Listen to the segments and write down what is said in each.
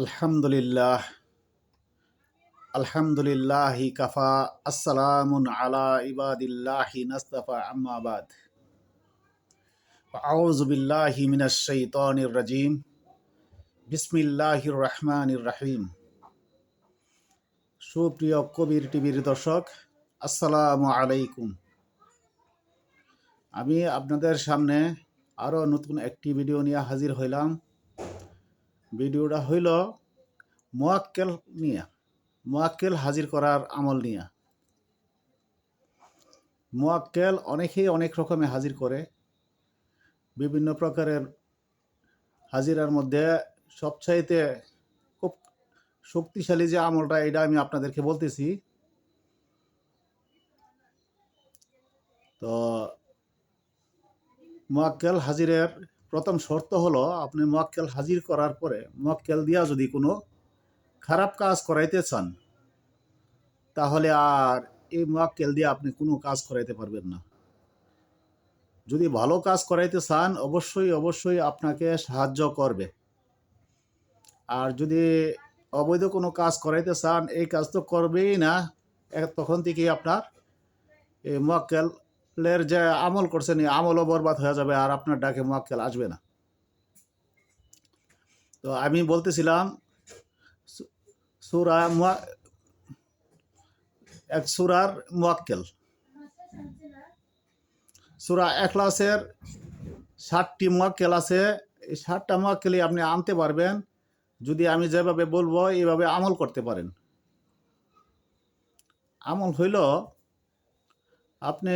আলহামদুলিল্লাহ। আলহামদুলিল্লাহ কাফা, আসসালামুন আলা ইবাদিল্লাহি নাস্তাফা আম্মাবাদ আউযু বিল্লাহি মিনাশ শাইতানির রাজিম। বিসমিল্লাহির রহমানির রহিম। সুপ্রিয় কবির টিভির দর্শক, আসসালামু আলাইকুম। আমি আপনাদের সামনে আরও নতুন একটি ভিডিও নিয়ে হাজির হইলাম। ভিডিওটা হইল মোয়াক্কেল নিয়ে, মোয়াক্কেল হাজির করার আমল নিয়ে। মোয়াক্কেল অনেকেই অনেক রকমে হাজির করে, বিভিন্ন প্রকারের হাজিরার মধ্যে সবচাইতে খুব শক্তিশালী যে আমলটা, এটা আমি আপনাদেরকে বলতেছি। তো, মোয়াক্কেল হাজিরের প্রথম শর্ত হলো আপনি মোয়াক্কেল হাজির করার পরে মোয়াক্কেল দিয়া যদি কোনো খারাপ কাজ করাইতে চান, তাহলে আর এই মোয়াক্কেল দিয়ে আপনি কোনো কাজ করাইতে পারবেন না। যদি ভালো কাজ করাইতে চান, অবশ্যই অবশ্যই আপনাকে সাহায্য করবে। আর যদি অবৈধ কোনো কাজ করাইতে চান, এই কাজ তো করবেই না তখন থেকেই আপনার এই মোয়াক্কেলের যে আমল করছেন আমলও বরবাদ হয়ে যাবে আর আপনার ডাকে মোয়াক্কেল আসবে না। তো আমি বলতেছিলাম সুরা এক সুরার মোয়াক্কেল। সুরা এখলাসের ষাটটি মোয়াক্কেল আছে, এই ষাটটা মোয়াক্কেলই আপনি আনতে পারবেন, যদি আমি যেভাবে বলব, এইভাবে আমল করতে পারেন। আমল হইল, আপনি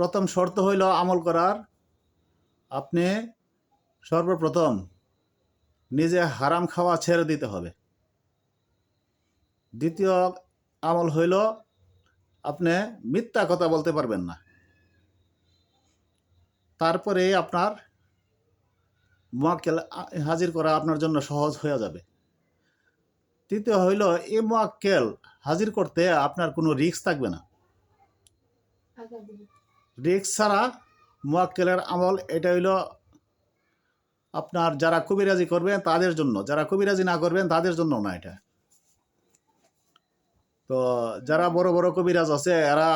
প্রথম শর্ত হইল আমল করার। আপনি সর্বপ্রথম নিজে হারাম খাওয়া ছেড়ে দিতে হবে। দ্বিতীয় আমল হইল আপনি মিথ্যা কথা বলতে পারবেন না। তারপরে আপনার মোয়াক্কেল হাজির করা আপনার জন্য সহজ হয়ে যাবে। তৃতীয় হইল এ মোয়াক্কেল হাজির করতে আপনার কোনো রিস্ক থাকবে না। রিস্ক ছাড়া মোয়াক্কেলের আমল এটা হইল আপনার যারা কবিরাজি করবেন তাদের জন্য, যারা কবিরাজি না করবেন তাদের জন্য না এটা। তো যারা বড় বড় কবিরাজ আছে, এরা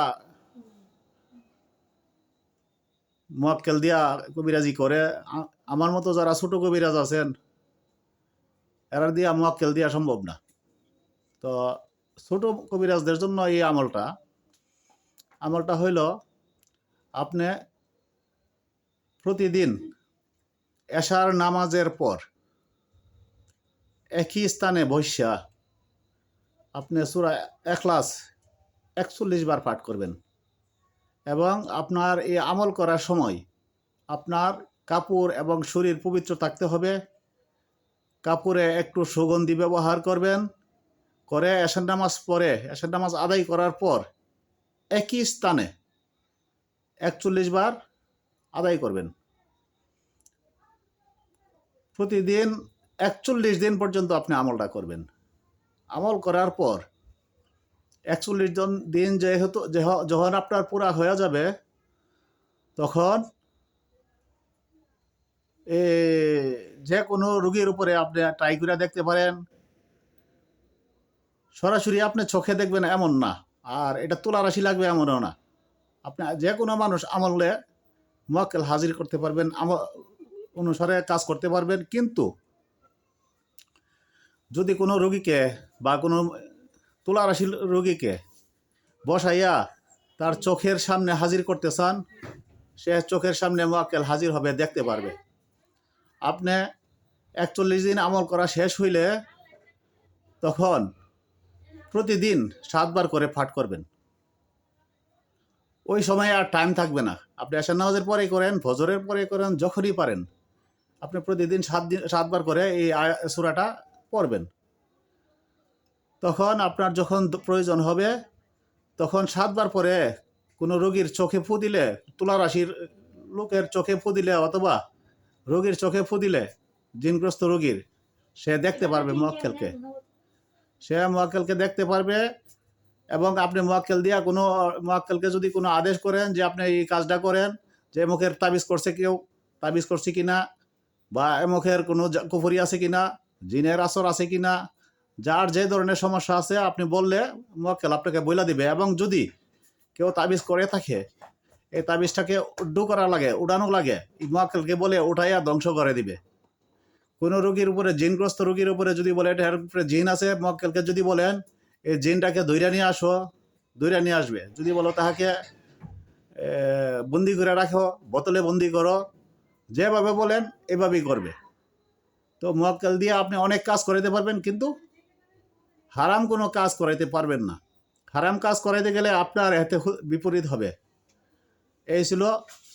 মোয়াক্কেল দিয়া কবিরাজি করে। আমার মতো যারা ছোট কবিরাজ আছেন, এরা দিয়া মোয়াক্কেল দিয়া সম্ভব না। তো ছোট কবিরাজদের জন্য এই আমলটা আমলটা হইল আপনি প্রতিদিন এশার নামাজের পর একই স্থানে বৈশা আপনি সুরা এখলাস একচল্লিশ বার পাঠ করবেন এবং আপনার এই আমল করার সময় আপনার কাপড় এবং শরীর পবিত্র থাকতে হবে। কাপড়ে একটু সুগন্ধি ব্যবহার করবেন, করে এশার নামাজ পরে, এশার নামাজ আদায় করার পর একই স্থানে একচল্লিশ বার আদায় করবেন। প্রতিদিন একচল্লিশ দিন পর্যন্ত আপনি আমলটা করবেন। আমল করার পর একচল্লিশ জন দিন যেহেতু, যেহ- যখন আপনার পুরা হয়ে যাবে, তখন এ যে কোনো রোগীর উপরে আপনি ট্রাই করে দেখতে পারেন। সরাসরি আপনি চোখে দেখবেন এমন না, আর এটা তোলা রাশি লাগবে এমনও না। আপনি যে কোনো মানুষ আমলে মোয়াক্কেল হাজির করতে পারবেন, আমল অনুসারে কাজ করতে পারবেন, কিন্তু যদি কোনো রোগীকে বা কোনো তুলা রাশির রোগীকে বসাইয়া তার চোখের সামনে হাজির করতে চান, সে চোখের সামনে মোয়াক্কেল হাজির হবে, দেখতে পারবে। আপনি একচল্লিশ দিন আমল করা শেষ হইলে তখন প্রতিদিন সাতবার করে পাঠ করবেন। ওই সময় আর টাইম থাকবে না আপনি আশার নামাজের পরে করেন ফজরের পরে করেন যখনই পারেন আপনি প্রতিদিন সাত দিন সাতবার করে এই আয়া- সূরাটা পড়বেন তখন আপনার যখন প্রয়োজন হবে তখন সাতবার পরে কোনো রোগীর চোখে ফু দিলে তুলা রাশির লোকের চোখে ফু দিলে অথবা রোগীর চোখে ফু দিলে জিনগ্রস্ত রোগীর সে দেখতে পারবে মোয়াক্কেলকে সে মোয়াক্কেলকে দেখতে পারবে এবং আপনি মোয়াক্কেল দিয়া কোনো, মোয়াক্কেলকে যদি কোনো আদেশ করেন যে আপনি এই কাজটা করেন, যে মুখের তাবিজ করছে কেউ, তাবিজ করছে কি না বা মুখের কোনো কুফরি আছে কিনা, জিনের আসর আছে কি না যার যে ধরনের সমস্যা আছে, আপনি বললে মোয়াক্কেল আপনাকে বইলা দিবে। এবং যদি কেউ তাবিজ করে থাকে, এই তাবিজটাকে উড্ডু করা লাগে, উড়ানো লাগে মোয়াক্কেলকে বলে উঠাইয়া ধ্বংস করে দিবে। কোনো রোগীর উপরে, জিনগ্রস্ত রোগীর উপরে যদি বলে, এটার উপরে জিন আছে, মোয়াক্কেলকে যদি বলেন এই জিনটাকে দৈরা নিয়ে আসো দৈরা নিয়ে আসবে। যদি বলো তাহাকে বন্দি করে রাখো, বোতলে বন্দি করো, যেভাবে বলেন এভাবেই করবে। তো মোয়াক্কেল দিয়ে আপনি অনেক কাজ করাইতে পারবেন, কিন্তু হারাম কোনো কাজ করাইতে পারবেন না। হারাম কাজ করাইতে গেলে আপনার এতে বিপরীত হবে। এই ছিল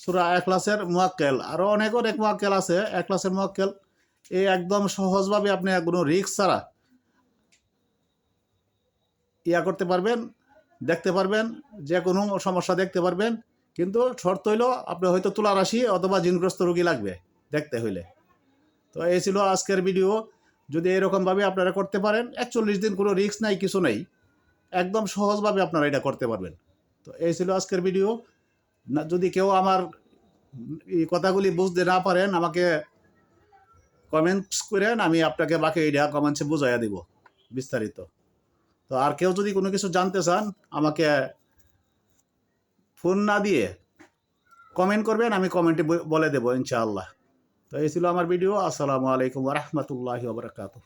সুরা এক ক্লাসের মোয়াক্কেল। আরও অনেক অনেক মোয়াক্কেল আছে। একলাসের মোয়াক্কেল এই একদম সহজভাবে আপনি কোনো রিক্স ছাড়া ইয়া করতে পারবেন, দেখতে পারবেন, যে কোনো সমস্যা দেখতে পারবেন, কিন্তু শর্ত হইল আপনি হয়তো তুলা রাশি অথবা জিনগ্রস্ত রোগী লাগবে দেখতে হইলে। তো এই ছিল আজকের ভিডিও। যদি এরকমভাবে আপনারা করতে পারেন, একচল্লিশ দিন কোনো রিস্ক নাই, কিছু নেই। একদম সহজভাবে আপনারা এটা করতে পারবেন। তো এই ছিল আজকের ভিডিও। না, যদি কেউ আমার এই কথাগুলি বুঝতে না পারেন, আমাকে কমেন্টস করেন, আমি আপনাকে বাকি এটা কমেন্টসে বুঝাইয়া দিব বিস্তারিত। তো আর কেউ যদি কোনো কিছু জানতে চান, আমাকে ফোন না দিয়ে কমেন্ট করবেন, আমি কমেন্টে বলে দেবো, ইনশাআল্লাহ। তো এই ছিল আমার ভিডিও আসসালামু আলাইকুম রহমতুল্লাহ ওবরাকাতুহ